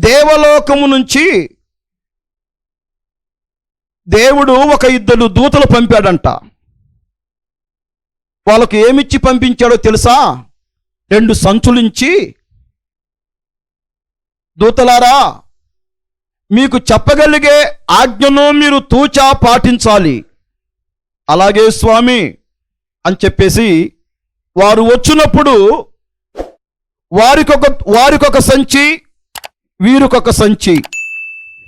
దేవలోకము నుంచి దేవుడు ఒక ఇద్దరు దూతలు పంపాడంట. వాళ్ళకు ఏమిచ్చి పంపించాడో తెలుసా? రెండు సంచులించి దూతలారా మీకు చెప్పగలిగే ఆజ్ఞను మీరు తూచా పాటించాలి. అలాగే స్వామి అని చెప్పేసి వారు వచ్చినప్పుడు వారికొక వారికొక సంచి వీరికొక సంచి.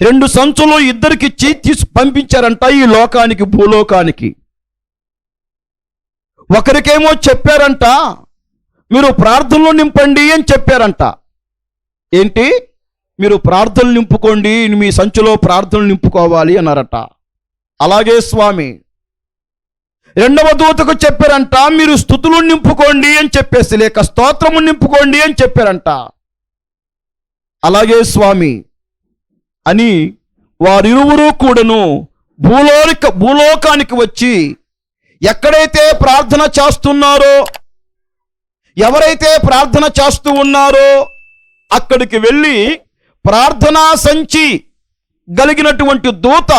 రెండు సంచులు ఇద్దరికిచ్చి తీసి పంపించారంట ఈ లోకానికి భూలోకానికి. ఒకరికేమో చెప్పారంట మీరు ప్రార్థనలు నింపండి అని చెప్పారంట. ఏంటి? మీరు ప్రార్థనలు నింపుకోండి మీ సంచిలో ప్రార్థనలు నింపుకోవాలి అన్నారట. అలాగే స్వామి. రెండవ దూతకు చెప్పారంట మీరు స్థుతులు నింపుకోండి అని చెప్పేసి లేక స్తోత్రము నింపుకోండి అని చెప్పారంట. అలాగే స్వామి అని వారిరువురు కూడాను భూలోక భూలోకానికి వచ్చి ఎక్కడైతే ప్రార్థన చేస్తున్నారో ఎవరైతే ప్రార్థన చేస్తూ ఉన్నారో అక్కడికి వెళ్ళి ప్రార్థనా సంచి కలిగినటువంటి దూత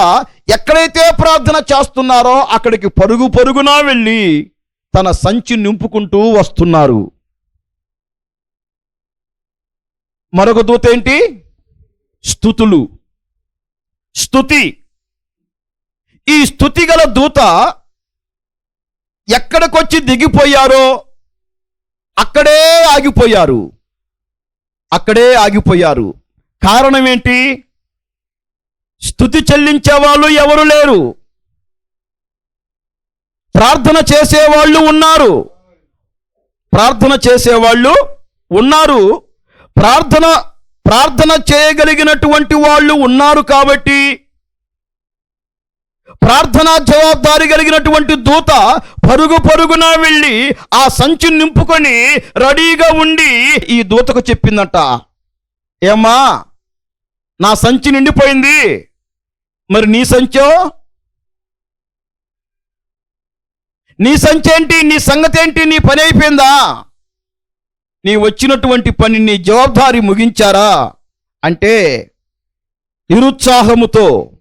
ఎక్కడైతే ప్రార్థన చేస్తున్నారో అక్కడికి పరుగు పరుగున వెళ్ళి తన సంచి నింపుకుంటూ వస్తున్నారు. మరొక దూత ఏంటి? స్థుతులు. స్థుతి. ఈ స్థుతి గల దూత ఎక్కడికొచ్చి దిగిపోయారో అక్కడే ఆగిపోయారు. అక్కడే ఆగిపోయారు. కారణం ఏంటి? స్థుతి చెల్లించే వాళ్ళు ఎవరు లేరు. ప్రార్థన చేసేవాళ్ళు ఉన్నారు. ప్రార్థన చేసేవాళ్ళు ఉన్నారు. ప్రార్థన ప్రార్థన చేయగలిగినటువంటి వాళ్ళు ఉన్నారు కాబట్టి ప్రార్థనా జవాబారి కలిగినటువంటి దూత పరుగు పరుగున వెళ్ళి ఆ సంచి నింపుకొని రెడీగా ఉండి ఈ దూతకు చెప్పిందట. ఏమ్మా నా సంచి నిండిపోయింది. మరి నీ సంచో? నీ సంచి ఏంటి? నీ సంగతి ఏంటి? నీ పని అయిపోయిందా? నీ వచ్చినటువంటి పని నీ జవాబారి ముగించారా? అంటే నిరుత్సాహముతో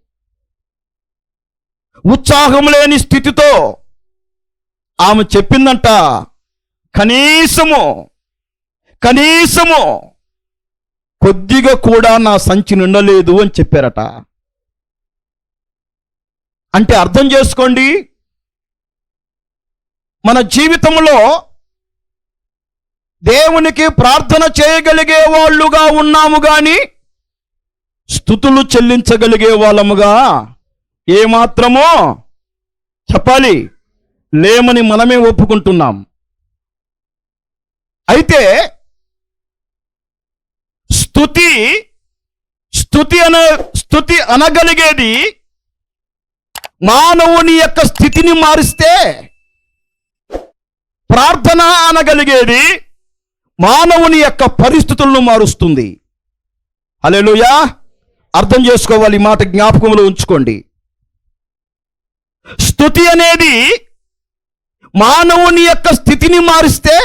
ఉత్సాహం లేని స్థితితో ఆమె చెప్పిందంట కనీసము కనీసము కొద్దిగా కూడా నా సంచి నిండలేదు అని చెప్పారట. అంటే అర్థం చేసుకోండి మన జీవితంలో దేవునికి ప్రార్థన చేయగలిగే వాళ్ళుగా ఉన్నాము కానీ స్థుతులు చెల్లించగలిగే వాళ్ళముగా ఏమాత్రమో చెప్పాలి. లేమని మనమే ఒప్పుకుంటున్నాం. అయితే స్థుతి స్థుతి అన స్థుతి అనగలిగేది మానవుని యొక్క స్థితిని మారిస్తే ప్రార్థన అనగలిగేది మానవుని యొక్క పరిస్థితులను మారుస్తుంది. అలెలుయా అర్థం చేసుకోవాలి ఈ మాట జ్ఞాపకంలో ఉంచుకోండి. స్థుతి అనేది మానవుని యొక్క స్థితిని మారిస్తే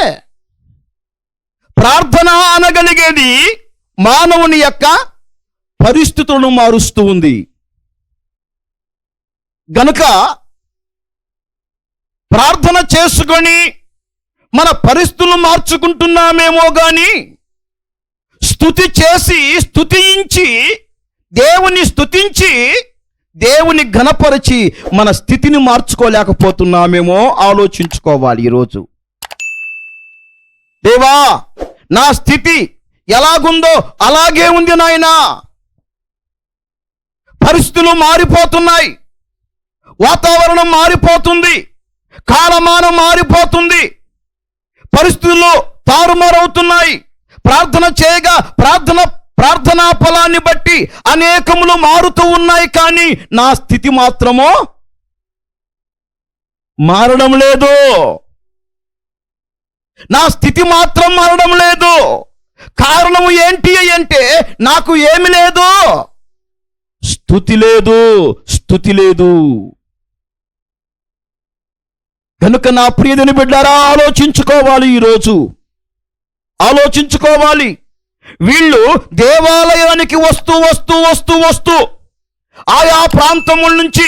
ప్రార్థన అనగలిగేది మానవుని యొక్క పరిస్థితులను మారుస్తూ ఉంది. గనుక ప్రార్థన చేసుకొని మన పరిస్థితులు మార్చుకుంటున్నామేమో కానీ స్థుతి చేసి స్థుతించి దేవుని స్థుతించి దేవుని ఘనపరిచి మన స్థితిని మార్చుకోలేకపోతున్నామేమో ఆలోచించుకోవాలి ఈరోజు. దేవా నా స్థితి ఎలాగుందో అలాగే ఉంది నాయనా. పరిస్థితులు మారిపోతున్నాయి. వాతావరణం మారిపోతుంది. కాలమానం మారిపోతుంది. పరిస్థితులు తారుమారవుతున్నాయి. ప్రార్థన చేయగా ప్రార్థన ప్రార్థనా ఫలాన్ని బట్టి అనేకములు మారుతూ ఉన్నాయి కానీ నా స్థితి మాత్రమో మారడం లేదు. నా స్థితి మాత్రం మారడం లేదు. కారణము ఏంటి అంటే నాకు ఏమి లేదు. స్థుతి లేదు స్థుతి లేదు. కనుక నా ప్రియదిని బిడ్డారా ఆలోచించుకోవాలి ఈరోజు. ఆలోచించుకోవాలి. వీళ్ళు దేవాలయానికి వస్తూ వస్తూ వస్తూ వస్తూ ఆయా ప్రాంతముల నుంచి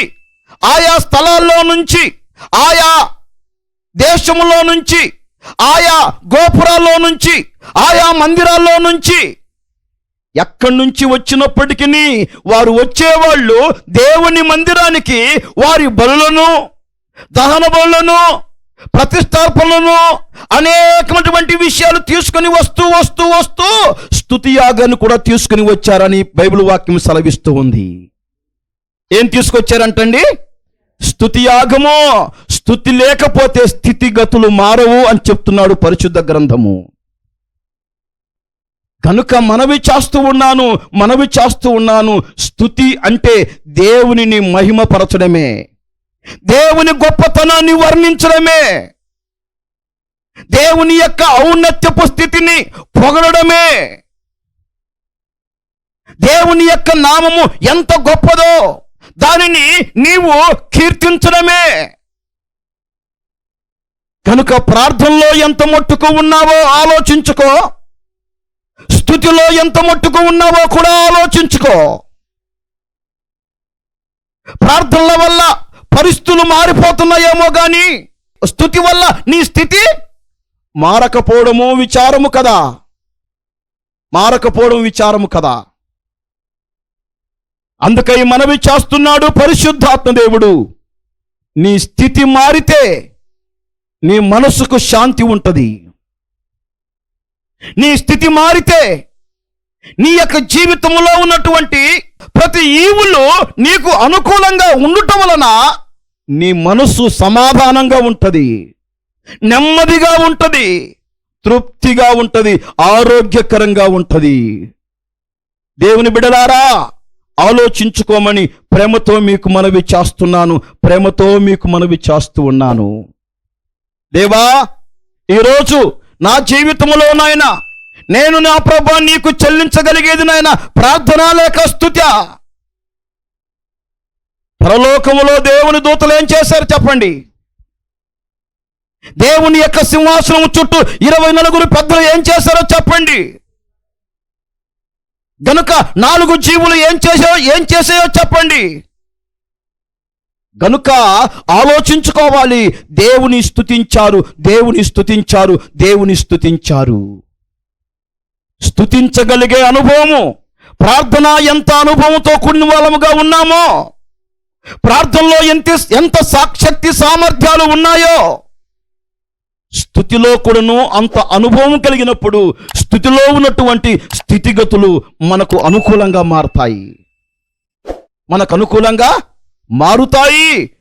ఆయా స్థలాల్లో నుంచి ఆయా దేశములో నుంచి ఆయా గోపురాల్లో నుంచి ఆయా మందిరాల్లో నుంచి ఎక్కడి నుంచి వచ్చినప్పటికీ వారు వచ్చేవాళ్ళు దేవుని మందిరానికి వారి బలులను దహన బలులను ప్రతిష్టార్పణలను అనేకమైనటువంటి విషయాలు తీసుకొని వస్తూ వస్తూ వస్తూ స్థుతి యాగాన్ని కూడా తీసుకుని వచ్చారని బైబిల్ వాక్యం సెలవిస్తూ ఉంది. ఏం తీసుకొచ్చారంటండి? స్థుతి యాగము స్తుతి లేకపోతే స్థితిగతులు మారవు అని చెప్తున్నాడు పరిశుద్ధ గ్రంథము. కనుక మనవి చేస్తూ ఉన్నాను మనవి చేస్తూ ఉన్నాను స్థుతి అంటే దేవునిని మహిమపరచడమే. దేవుని గొప్పతనాన్ని వర్ణించడమే. దేవుని యొక్క ఔన్నత్యపు స్థితిని పొగడమే దేవుని యొక్క నామము ఎంత గొప్పదో దానిని నీవు కీర్తించడమే. కనుక ప్రార్థనలో ఎంత మట్టుకు ఉన్నావో ఆలోచించుకో. స్థుతిలో ఎంత మట్టుకు ఉన్నావో కూడా ఆలోచించుకో. ప్రార్థనల వల్ల పరిస్థితులు మారిపోతున్నాయేమో కానీ స్థుతి వల్ల నీ స్థితి మారకపోవడము విచారము కదా. మారకపోవడం విచారము కదా. అందుకై మనవి చేస్తున్నాడు పరిశుద్ధాత్మ దేవుడు. నీ స్థితి మారితే నీ మనసుకు శాంతి ఉంటుంది. నీ స్థితి మారితే నీ యొక్క జీవితంలో ఉన్నటువంటి ప్రతి ఈవులు నీకు అనుకూలంగా ఉండటం వలన నీ మనస్సు సమాధానంగా ఉంటుంది నెమ్మదిగా ఉంటుంది తృప్తిగా ఉంటుంది ఆరోగ్యకరంగా ఉంటుంది. దేవుని బిడలారా ఆలోచించుకోమని ప్రేమతో మీకు మనవి చేస్తున్నాను ప్రేమతో మీకు మనవి చేస్తూ ఉన్నాను. దేవా ఈరోజు నా జీవితంలో నాయన నేను నా ప్రభా నీకు చెల్లించగలిగేది నాయన ప్రార్థన లేక స్థుత్యా పరలోకములో దేవుని దూతలు ఏం చేశారు చెప్పండి? దేవుని యొక్క సింహాసనం చుట్టూ ఇరవై నలుగురు పెద్దలు ఏం చేశారో చెప్పండి. గనుక నాలుగు జీవులు ఏం చేసాయో ఏం చేసాయో చెప్పండి. గనుక ఆలోచించుకోవాలి దేవుని స్థుతించారు దేవుని స్థుతించారు దేవుని స్థుతించారు స్థుతించగలిగే అనుభవము ప్రార్థన ఎంత అనుభవంతో కూడిన వాళ్ళముగా ఉన్నామో ప్రార్థనలో ఎంత ఎంత సాక్షక్తి సామర్థ్యాలు ఉన్నాయో స్థుతిలో కూడాను అంత అనుభవం కలిగినప్పుడు స్థుతిలో ఉన్నటువంటి స్థితిగతులు మనకు అనుకూలంగా మారతాయి. మనకు అనుకూలంగా మారుతాయి.